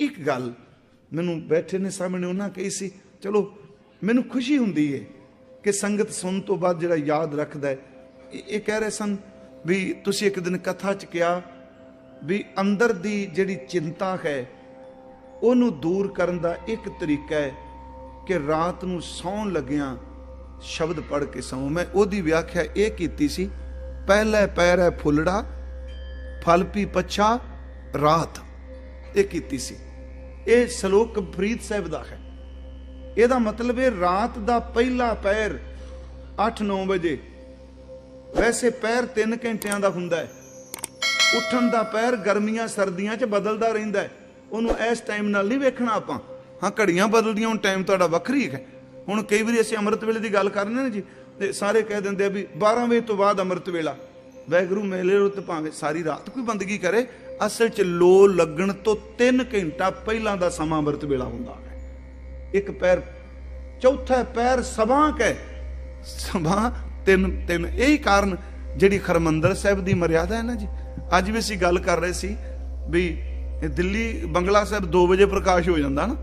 ਇੱਕ ਗੱਲ ਮੈਨੂੰ ਬੈਠੇ ਨੇ ਸਾਹਮਣੇ ਉਹਨਾਂ ਕਹੀ ਸੀ, ਚਲੋ, ਮੈਨੂੰ ਖੁਸ਼ੀ ਹੁੰਦੀ ਹੈ ਕਿ ਸੰਗਤ ਸੁਣ ਤੋਂ ਬਾਅਦ ਜਿਹੜਾ ਯਾਦ ਰੱਖਦਾ ਇਹ ਇਹ ਕਹਿ ਰਹੇ ਸਨ ਵੀ ਤੁਸੀਂ ਇੱਕ ਦਿਨ ਕਥਾ ਚ ਕਿਹਾ ਵੀ ਅੰਦਰ ਦੀ ਜਿਹੜੀ ਚਿੰਤਾ ਹੈ, ਉਹਨੂੰ ਦੂਰ ਕਰਨ ਦਾ ਇੱਕ ਤਰੀਕਾ ਹੈ ਕਿ ਰਾਤ ਨੂੰ ਸੌਣ ਲੱਗਿਆਂ ਸ਼ਬਦ ਪੜ੍ਹ ਕੇ ਸੌਂ। ਮੈਂ ਉਹਦੀ ਵਿਆਖਿਆ ਇਹ ਕੀਤੀ ਸੀ, ਪਹਿਲੇ ਪੈਰ ਹੈ ਫੁੱਲੜਾ, ਫਲ ਪੀ ਪੱਛਾ ਰਾਤ। ਇਹ ਕੀਤੀ ਸੀ। ਇਹ ਸ਼ਲੋਕ ਫਰੀਦ ਸਾਹਿਬ ਦਾ ਹੈ। ਇਹਦਾ ਮਤਲਬ ਹੈ ਰਾਤ ਦਾ ਪਹਿਲਾ ਪੈਰ 8-9 ਵਜੇ। ਵੈਸੇ ਪੈਰ 3 ਘੰਟਿਆਂ ਦਾ ਹੁੰਦਾ ਹੈ। ਉੱਠਣ ਦਾ ਪੈਰ ਗਰਮੀਆਂ ਸਰਦੀਆਂ 'ਚ ਬਦਲਦਾ ਰਹਿੰਦਾ ਹੈ। ਉਹਨੂੰ ਇਸ ਟਾਈਮ ਨਾਲ ਨਹੀਂ ਵੇਖਣਾ ਆਪਾਂ। ਹਾਂ, ਘੜੀਆਂ ਬਦਲਦੀਆਂ, ਹੁਣ ਟਾਈਮ ਤੁਹਾਡਾ ਵੱਖਰੀ ਹੈ। ਹੁਣ ਕਈ ਵਾਰੀ ਅਸੀਂ ਅੰਮ੍ਰਿਤ ਵੇਲੇ ਦੀ ਗੱਲ ਕਰਨੇ ਨੇ ਜੀ, ਤੇ ਸਾਰੇ ਕਹਿ ਦਿੰਦੇ ਆ ਵੀ 12 ਵਜੇ ਤੋਂ ਬਾਅਦ ਅੰਮ੍ਰਿਤ ਵੇਲਾ। ਵੈਗਰੂ ਮੇਲੇ ਰੁੱਤ ਭਾਵੇਂ ਸਾਰੀ ਰਾਤ ਕੋਈ ਬੰਦਗੀ ਕਰੇ ਅਸਲ 'ਚ ਲੋ ਲੱਗਣ ਤੋਂ 3 ਘੰਟਾ ਪਹਿਲਾਂ ਦਾ ਸਮਾਂ ਅੰਮ੍ਰਿਤ ਵੇਲਾ ਹੁੰਦਾ ਹੈ। ਇੱਕ ਪੈਰ, ਚੌਥਾ ਪੈਰ ਸਭਾ ਕੈ ਸਭਾ ਤਿੰਨ ਤਿੰਨ, ਇਹੀ ਕਾਰਨ ਜਿਹੜੀ ਖਰਮੰਦਰ ਸਾਹਿਬ ਦੀ ਮਰਿਆਦਾ ਹੈ ਨਾ ਜੀ। ਅੱਜ ਵੀ ਅਸੀਂ ਗੱਲ ਕਰ ਰਹੇ ਸੀ ਵੀ ਦਿੱਲੀ ਬੰਗਲਾ ਸਾਹਿਬ 2 ਵਜੇ ਪ੍ਰਕਾਸ਼ ਹੋ ਜਾਂਦਾ ਨਾ,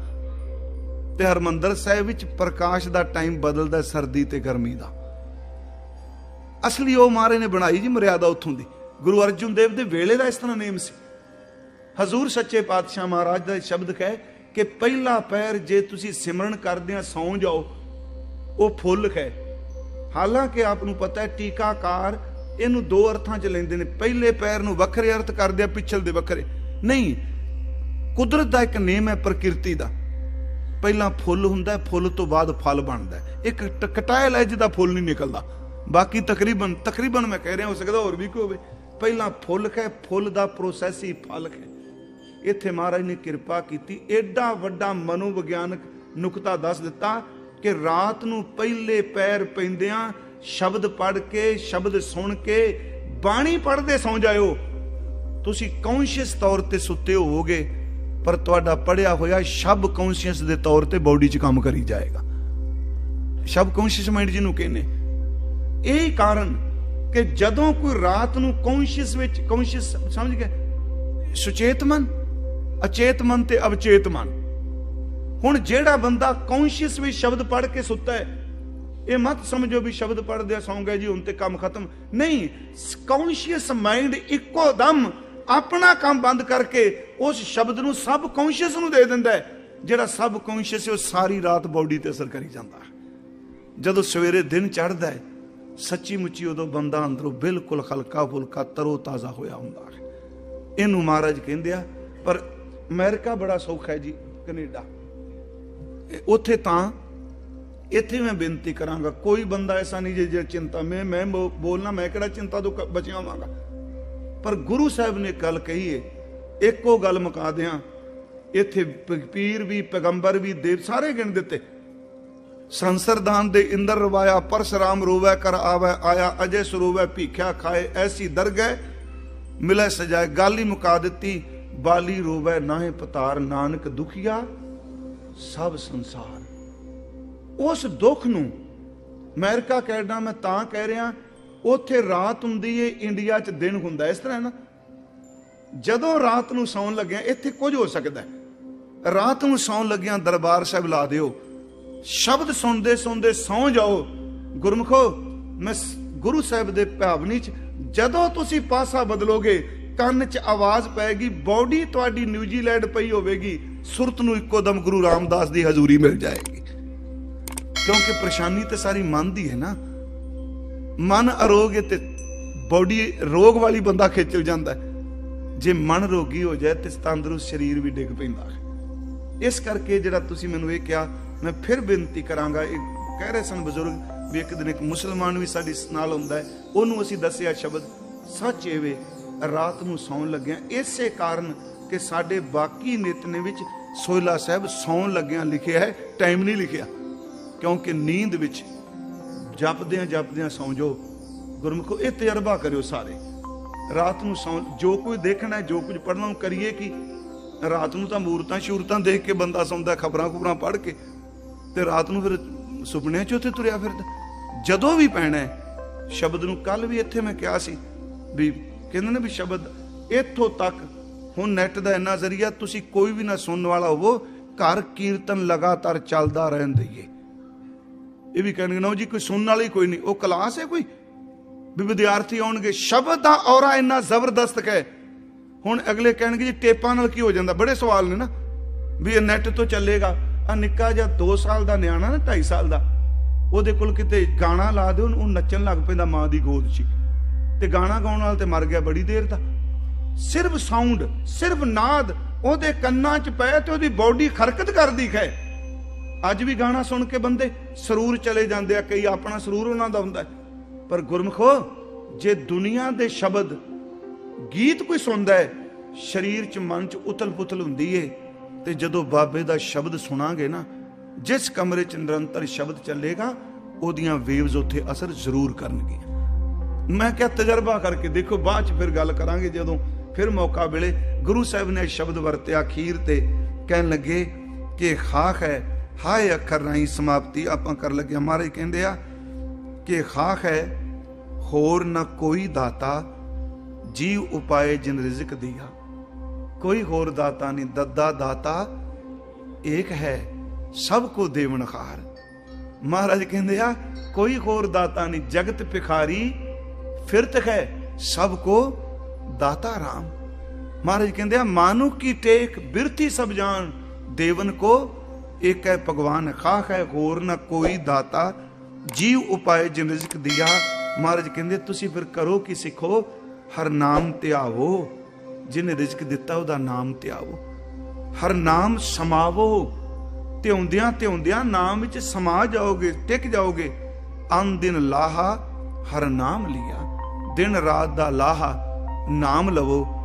ਤੇ ਹਰਮੰਦਰ ਸਾਹਿਬ ਵਿੱਚ ਪ੍ਰਕਾਸ਼ ਦਾ ਟਾਈਮ ਬਦਲਦਾ ਸਰਦੀ ਤੇ ਗਰਮੀ ਦਾ। ਅਸਲੀ ਉਹ ਮਾਰੇ ਨੇ ਬਣਾਈ ਜੀ ਮਰਿਆਦਾ ਉੱਥੋਂ ਦੀ। ਗੁਰੂ ਅਰਜਨ ਦੇਵ ਦੇ ਵੇਲੇ ਦਾ ਇਸ ਤਰ੍ਹਾਂ ਨੇਮ ਸੀ। ਹਜ਼ੂਰ ਸੱਚੇ ਪਾਤਸ਼ਾਹ ਮਹਾਰਾਜ ਦਾ ਸ਼ਬਦ ਹੈ ਕਿ ਪਹਿਲਾ ਪੈਰ ਜੇ ਤੁਸੀਂ ਸਿਮਰਨ ਕਰਦਿਆਂ ਸੌਂ ਜਾਓ। ਉਹ ਫੁੱਲ ਹੈ ਹਾਲਾਂਕਿ ਆਪ ਨੂੰ ਪਤਾ ਹੈ, ਟੀਕਾਕਾਰ ਇਹਨੂੰ ਦੋ ਅਰਥਾਂ 'ਚ ਲੈਂਦੇ ਨੇ। ਪਹਿਲੇ ਪੈਰ ਨੂੰ ਵੱਖਰੇ ਅਰਥ ਕਰਦੇ ਆ, ਪਿਛਲ ਦੇ ਵੱਖਰੇ। ਨਹੀਂ, ਕੁਦਰਤ ਦਾ ਇੱਕ ਨੇਮ ਹੈ ਪ੍ਰਕਿਰਤੀ ਦਾ। ਪਹਿਲਾਂ ਫੁੱਲ ਹੁੰਦਾ ਫੁੱਲ ਤੋਂ ਬਾਅਦ ਫਲ ਬਣਦਾ ਇੱਕ ਟਕਟਾਇਲ ਹੈ, ਜਿਹਦਾ ਫੁੱਲ ਨਹੀਂ ਨਿਕਲਦਾ। ਬਾਕੀ ਤਕਰੀਬਨ ਤਕਰੀਬਨ ਮੈਂ ਕਹਿ ਰਿਹਾ, ਹੋ ਸਕਦਾ ਹੋਰ ਵੀ ਕੋਈ ਹੋਵੇ। ਪਹਿਲਾਂ ਫੁੱਲ ਹੈ ਫੁੱਲ ਦਾ ਪ੍ਰੋਸੈਸ ਹੀ ਫਲ ਹੈ ਇੱਥੇ ਮਹਾਰਾਜ ਨੇ ਕਿਰਪਾ ਕੀਤੀ ਐਡਾ ਵੱਡਾ ਮਨੋਵਿਗਿਆਨਕ ਨੁਕਤਾ ਦੱਸ ਦਿੱਤਾ ਕਿ ਰਾਤ ਨੂੰ ਪਹਿਲੇ ਪੈਰ ਪੈਂਦਿਆਂ ਸ਼ਬਦ ਪੜ੍ਹ ਕੇ, ਸ਼ਬਦ ਸੁਣ ਕੇ ਬਾਣੀ ਪੜ੍ਹਦੇ ਸੌਂ ਜਾਇਓ। ਤੁਸੀਂ ਕੌਨਸ਼ੀਅਸ ਤੌਰ ਤੇ ਸੁੱਤੇ ਹੋਵੋਗੇ, ਪਰ ਤੁਹਾਡਾ ਪੜਿਆ ਹੋਇਆ ਸ਼ਬ ਕੌਨਸ਼ੀਅਸ ਦੇ ਤੌਰ ਤੇ ਬਾਡੀ 'ਚ ਕੰਮ ਕਰੀ ਜਾਏਗਾ। ਸ਼ਬ ਕੌਨਸ਼ੀਅਸ ਮਾਈਂਡ ਜਿਹਨੂੰ ਕਹਿੰਦੇ। ਇਹ ਕਾਰਨ ਕਿ ਜਦੋਂ ਕੋਈ ਰਾਤ ਨੂੰ ਕੌਨਸ਼ੀਅਸ ਵਿੱਚ ਕੌਨਸ਼ੀਅਸ ਸਮਝ ਗਏ? ਸੁਚੇਤ ਮਨ? ਅਚੇਤ ਮਨ ਤੇ ਅਵਚੇਤ ਮਨ। ਹੁਣ ਜਿਹੜਾ ਬੰਦਾ ਕੌਂਸ਼ੀਅਸ ਵੀ ਸ਼ਬਦ ਪੜ੍ਹ ਕੇ ਸੁੱਤਾ ਹੈ, ਇਹ ਮਤ ਸਮਝੋ ਵੀ ਸ਼ਬਦ ਪੜ੍ਹਦਿਆਂ ਸੌਂ ਗਏ ਜੀ, ਹੁਣ ਤੇ ਕੰਮ ਖਤਮ। ਨਹੀਂ ਕੌਨਸ਼ੀਅਸ ਮਾਈਂਡ ਇੱਕੋ ਦਮ ਆਪਣਾ ਕੰਮ ਬੰਦ ਕਰਕੇ ਉਸ ਸ਼ਬਦ ਨੂੰ ਸਬ ਕੌਂਸ਼ੀਅਸ ਨੂੰ ਦੇ ਦਿੰਦਾ ਹੈ, ਜਿਹੜਾ ਸਬ ਕੌਨਸ਼ੀਅਸ ਹੈ, ਉਹ ਸਾਰੀ ਰਾਤ ਬਾਡੀ ਤੇ ਅਸਰ ਕਰੀ ਜਾਂਦਾ ਜਦੋਂ ਸਵੇਰੇ ਦਿਨ ਚੜ੍ਹਦਾ ਹੈ ਸੱਚੀ ਮੁੱਚੀ ਉਦੋਂ ਬੰਦਾ ਅੰਦਰੋਂ ਬਿਲਕੁਲ ਹਲਕਾ ਫੁਲਕਾ ਤਰੋ ਤਾਜ਼ਾ ਹੋਇਆ ਹੁੰਦਾ ਹੈ। ਇਹਨੂੰ ਮਹਾਰਾਜ ਕਹਿੰਦੇ ਆ, ਪਰ ਅਮਰੀਕਾ ਬੜਾ ਸੌਖਾ ਹੈ ਜੀ, ਕੈਨੇਡਾ। ਉੱਥੇ ਤਾਂ ਇੱਥੇ ਮੈਂ ਬੇਨਤੀ ਕਰਾਂਗਾ, ਕੋਈ ਬੰਦਾ ਐਸਾ ਨਹੀਂ ਜੇ ਜੇ ਚਿੰਤਾ, ਮੈਂ ਮੈਂ ਬੋਲਣਾ, ਮੈਂ ਕਿਹੜਾ ਚਿੰਤਾ ਤੋਂ ਬਚਿਆ ਹੋਵਾਂਗਾ ਪਰ ਗੁਰੂ ਸਾਹਿਬ ਨੇ ਗੱਲ ਕਹੀ ਏ, ਇੱਕੋ ਗੱਲ ਮੁਕਾ ਦਿਆਂ, ਇੱਥੇ ਪੀਰ ਵੀ, ਪੈਗੰਬਰ ਵੀ, ਦੇਵ ਸਾਰੇ ਗਿਣ ਦਿੱਤੇ। ਸੰਸਰਦਾਨ ਦੇ ਇੰਦਰ ਰਵਾਇਆ, ਪਰਸ਼ਰਾਮ ਰੋਵੈ ਕਰ ਆਵੈ, ਆਇਆ, ਅਜੇ ਸਰੋਵੈ, ਭੀਖਿਆ ਖਾਏ, ਐਸੀ ਦਰਗਹਿ ਮਿਲੇ ਸਜਾਏ, ਗੱਲ ਹੀ ਮੁਕਾ ਦਿੱਤੀ। ਬਾਲੀ ਰੋਵੈ ਨਾਹੇ ਪਤਾਰ, ਨਾਨਕ ਦੁਖੀਆ, ਸਭ ਸੰਸਾਰ। ਉਸ ਦੁੱਖ ਨੂੰ ਅਮਰੀਕਾ ਕੈਨੇਡਾ ਮੈਂ ਤਾਂ ਕਹਿ ਰਿਹਾ, ਉੱਥੇ ਰਾਤ ਹੁੰਦੀ ਏ, ਇੰਡੀਆ 'ਚ ਦਿਨ ਹੁੰਦਾ ਇਸ ਤਰ੍ਹਾਂ ਨਾ? ਜਦੋਂ ਰਾਤ ਨੂੰ ਸੌਣ ਲੱਗਿਆ, ਇੱਥੇ ਕੁਝ ਹੋ ਸਕਦਾ ਰਾਤ ਨੂੰ ਸੌਣ ਲੱਗਿਆ, ਦਰਬਾਰ ਸਾਹਿਬ ਲਾ ਦਿਓ। ਸ਼ਬਦ ਸੁਣਦੇ ਸੁਣਦੇ ਸੌਂ ਜਾਓ। ਗੁਰਮਖੋ, ਮੈਂ ਗੁਰੂ ਸਾਹਿਬ ਦੇ ਭਾਵਨੀ 'ਚ, ਜਦੋਂ ਤੁਸੀਂ ਪਾਸਾ ਬਦਲੋਗੇ ਕੰਨ 'ਚ ਆਵਾਜ਼ ਪਏਗੀ ਬਾਡੀ ਤੁਹਾਡੀ ਨਿਊਜ਼ੀਲੈਂਡ ਪਈ ਹੋਵੇਗੀ। ਸੁਰਤ ਨੂੰ ਇੱਕੋ ਦਮ ਗੁਰੂ ਰਾਮਦਾਸ ਦੀ ਹਜ਼ੂਰੀ ਮਿਲ ਜਾਏਗੀ। ਕਿਉਂਕਿ ਪਰੇਸ਼ਾਨੀ ਤੇ ਸਾਰੀ ਮਨ ਦੀ ਹੈ ਨਾ। ਮਨ ਅਰੋਗ ਹੈ ਤੇ ਬਾਡੀ ਰੋਗ ਵਾਲੀ ਬੰਦਾ ਖੇਚਲ ਜਾਂਦਾ ਜੇ ਮਨ ਰੋਗੀ ਹੋ ਜਾਏ ਤੇ ਤੰਦਰੁਸਤ ਸਰੀਰ ਵੀ ਡਿੱਗ ਪੈਂਦਾ ਹੈ। ਇਸ ਕਰਕੇ ਜਿਹੜਾ ਤੁਸੀਂ ਮੈਨੂੰ ਇਹ ਕਿਹਾ, ਮੈਂ ਫਿਰ ਬੇਨਤੀ ਕਰਾਂਗਾ, ਇਹ ਕਹਿ ਰਹੇ ਸਨ ਬਜ਼ੁਰਗ ਵੀ ਇੱਕ ਦਿਨ ਇੱਕ ਮੁਸਲਮਾਨ ਵੀ ਸਾਡੀ ਨਾਲ ਹੁੰਦਾ ਹੈ। ਉਹਨੂੰ ਅਸੀਂ ਦੱਸਿਆ ਸ਼ਬਦ, ਸੱਚ ਏਵੇ ਰਾਤ ਨੂੰ ਸੌਣ ਲੱਗਿਆ। ਇਸੇ ਕਾਰਨ ਕਿ ਸਾਡੇ ਬਾਕੀ ਨਿਤਨੇ ਵਿੱਚ ਸੋਇਲਾ ਸਾਹਿਬ ਸੌਣ ਲੱਗਿਆਂ, ਲਿਖਿਆ ਹੈ ਟਾਈਮ ਨਹੀਂ ਲਿਖਿਆ। ਕਿਉਂਕਿ ਨੀਂਦ ਵਿੱਚ ਜਪਦਿਆਂ ਜਪਦਿਆਂ ਸੌਂ ਜਾਓ। ਗੁਰਮੁਖੋ, ਇਹ ਤਜਰਬਾ ਕਰਿਓ ਸਾਰੇ। ਰਾਤ ਨੂੰ ਸੌਂ, ਜੋ ਕੁਝ ਦੇਖਣਾ ਜੋ ਕੁਝ ਪੜਨਾ ਉਹ ਕਰੀਏ ਕਿ? ਰਾਤ ਨੂੰ ਤਾਂ ਮੂਰਤਾਂ, ਸ਼ੂਰਤਾਂ ਦੇਖ ਕੇ ਬੰਦਾ ਸੌਂਦਾ, ਖਬਰਾਂ ਖੁਬਰਾਂ ਪੜ੍ਹ ਕੇ। ਤੇ ਰਾਤ ਨੂੰ ਫਿਰ ਸੁਪਨਿਆਂ 'ਚ ਉੱਥੇ ਤੁਰਿਆ ਫਿਰਦਾ। ਜਦੋਂ ਵੀ ਪੈਣਾ ਸ਼ਬਦ ਨੂੰ ਕੱਲ ਵੀ ਇੱਥੇ ਮੈਂ ਕਿਹਾ ਸੀ ਵੀ ਕਹਿੰਦੇ ਨੇ ਵੀ ਸ਼ਬਦ, ਇੱਥੋਂ ਤੱਕ, ਹੁਣ ਨੈਟ ਦਾ ਇੰਨਾ ਜ਼ਰੀਆ ਤੁਸੀਂ ਕੋਈ ਵੀ ਨਾ ਸੁਣਨ ਵਾਲਾ ਹੋਵੋ, ਘਰ ਕੀਰਤਨ ਲਗਾਤਾਰ ਚੱਲਦਾ ਰਹਿਣ ਦਈਏ। ਇਹ ਵੀ ਕਹਿਣਗੇ, ਨਾ ਜੀ, ਕੋਈ ਸੁਣਨ ਵਾਲੀ ਕੋਈ ਨਹੀਂ, ਉਹ ਕਲਾਸ ਹੈ ਕੋਈ? ਵੀ ਵਿਦਿਆਰਥੀ ਆਉਣਗੇ, ਸ਼ਬਦ ਦਾ ਔਰਾ ਇੰਨਾ ਜ਼ਬਰਦਸਤ ਹੈ। ਹੁਣ ਅਗਲੇ ਕਹਿਣਗੇ ਜੀ, ਟੇਪਾਂ ਨਾਲ ਕੀ ਹੋ ਜਾਂਦਾ? ਬੜੇ ਸਵਾਲ ਨੇ ਨਾ। ਵੀ ਇਹ ਨੈਟ ਤੋਂ ਚੱਲੇਗਾ। ਆ ਨਿੱਕਾ ਜਿਹਾ 2 ਸਾਲ ਦਾ ਨਿਆਣਾ ਨਾ 2.5 ਸਾਲ ਦਾ, ਉਹਦੇ ਕੋਲ ਕਿਤੇ ਗਾਣਾ ਲਾ ਦਿਓ, ਉਹਨੂੰ ਨੱਚਣ ਲੱਗ ਪੈਂਦਾ ਮਾਂ ਦੀ ਗੋਦ 'ਚ। ਤੇ ਗਾਣਾ ਗਾਉਣ ਵਾਲਾ ਤੇ ਮਰ ਗਿਆ ਬੜੀ ਦੇਰ ਦਾ ਸਿਰਫ ਸਾਊਂਡ ਸਿਰਫ ਨਾਦ, ਉਹਦੇ ਕੰਨਾਂ 'ਚ ਪਏ ਤੇ ਉਹਦੀ ਬਾਡੀ ਹਰਕਤ ਕਰਦੀ ਹੈ ਅੱਜ ਵੀ ਗਾਣਾ ਸੁਣ ਕੇ ਬੰਦੇ ਸਰੂਰ ਚਲੇ ਜਾਂਦੇ ਆ, ਕਈ ਆਪਣਾ ਸਰੂਰ ਉਹਨਾਂ ਦਾ ਹੁੰਦਾ। ਪਰ ਗੁਰਮਖੋ, ਜੇ ਦੁਨੀਆ ਦੇ ਸ਼ਬਦ ਗੀਤ ਕੋਈ ਸੁਣਦਾ ਹੈ, ਸਰੀਰ 'ਚ ਮਨ 'ਚ ਉਤਲ-ਪੁਤਲ ਹੁੰਦੀ ਏ। ਤੇ ਜਦੋਂ ਬਾਬੇ ਦਾ ਸ਼ਬਦ ਸੁਣਾਂਗੇ ਨਾ, ਜਿਸ ਕਮਰੇ 'ਚ ਨਿਰੰਤਰ ਸ਼ਬਦ ਚੱਲੇਗਾ, ਉਹਦੀਆਂ ਵੇਵਜ਼ ਉੱਥੇ ਅਸਰ ਜ਼ਰੂਰ ਕਰਨਗੀਆਂ। ਮੈਂ ਕਿਹਾ, ਤਜਰਬਾ ਕਰਕੇ ਦੇਖੋ, ਬਾਅਦ 'ਚ ਫਿਰ ਗੱਲ ਕਰਾਂਗੇ ਜਦੋਂ ਫਿਰ ਮੌਕਾ ਮਿਲੇ। ਗੁਰੂ ਸਾਹਿਬ ਨੇ ਸ਼ਬਦ ਵਰਤਿਆ ਅਖੀਰ ਤੇ, ਕਹਿਣ ਲੱਗੇ ਕਿ ਖਾਖ ਹੈ, ਹਾਏ ਅੱਖਰ ਰਾਹੀਂ ਸਮਾਪਤੀ ਆਪਾਂ ਕਰ ਲੱਗੇ ਮਹਾਰਾਜ ਕਹਿੰਦੇ ਆ ਕਿ ਖਾਖ ਹੈ, ਹੋਰ ਨਾ ਕੋਈ ਦਾਤਾ ਜੀਵ ਉਪਾਏ ਜਿਨ ਰਿਜ਼ਕ ਦਿਆ। ਕੋਈ ਹੋਰ ਦਾਤਾ ਨਹੀਂ, ਦੱਦਾ ਦਾਤਾ ਏਕ ਹੈ, ਸਭ ਕੋ ਦੇਵਨ ਖਾਰ ਮਹਾਰਾਜ ਕਹਿੰਦੇ ਆ, ਕੋਈ ਹੋਰ ਦਾਤਾ ਨਹੀਂ, ਜਗਤ ਭਿਖਾਰੀ ਫਿਰਤ ਹੈ, ਸਭ ਕੋ ਦਾਤਾ ਰਾਮ। ਮਹਾਰਾਜ ਕਹਿੰਦੇ ਆ, ਮਾਨੁ ਕੀ ਟੇਕ ਬਿਰਤੀ ਸਭ ਜਾਣ ਦੇਵਨ ਕੋ ਏਕ ਹੈ ਭਗਵਾਨ ਖਾਕ ਹੈ, ਹੋਰ ਨਾ ਕੋਈ ਦਾਤਾ ਜੀਵ ਉਪਾਏ ਜਿਨ ਰਿਜ਼ਕ ਦਿਆ। ਮਹਾਰਾਜ ਕਹਿੰਦੇ, ਤੁਸੀਂ ਫਿਰ ਕਰੋ ਕਿ ਸਿੱਖੋ, ਹਰ ਨਾਮ ਧਿਆਵੋ, ਜਿਨੇ ਰਿਜ਼ਕ ਦਿੱਤਾ ਉਹਦਾ ਨਾਮ ਧਿਆਵੋ। ਹਰ ਨਾਮ ਸਮਾਵੋ ਧਿਆਉਂਦਿਆਂ ਧਿਆਉਂਦਿਆਂ ਨਾਮ ਵਿੱਚ ਸਮਾ ਜਾਓਗੇ, ਟਿਕ ਜਾਓਗੇ, ਅਨ ਦਿਨ ਲਾਹਾ, ਹਰ ਨਾਮ ਲਿਆ। ਦਿਨ ਰਾਤ ਦਾ ਲਾਹਾ ਨਾਮ ਲਵੋ।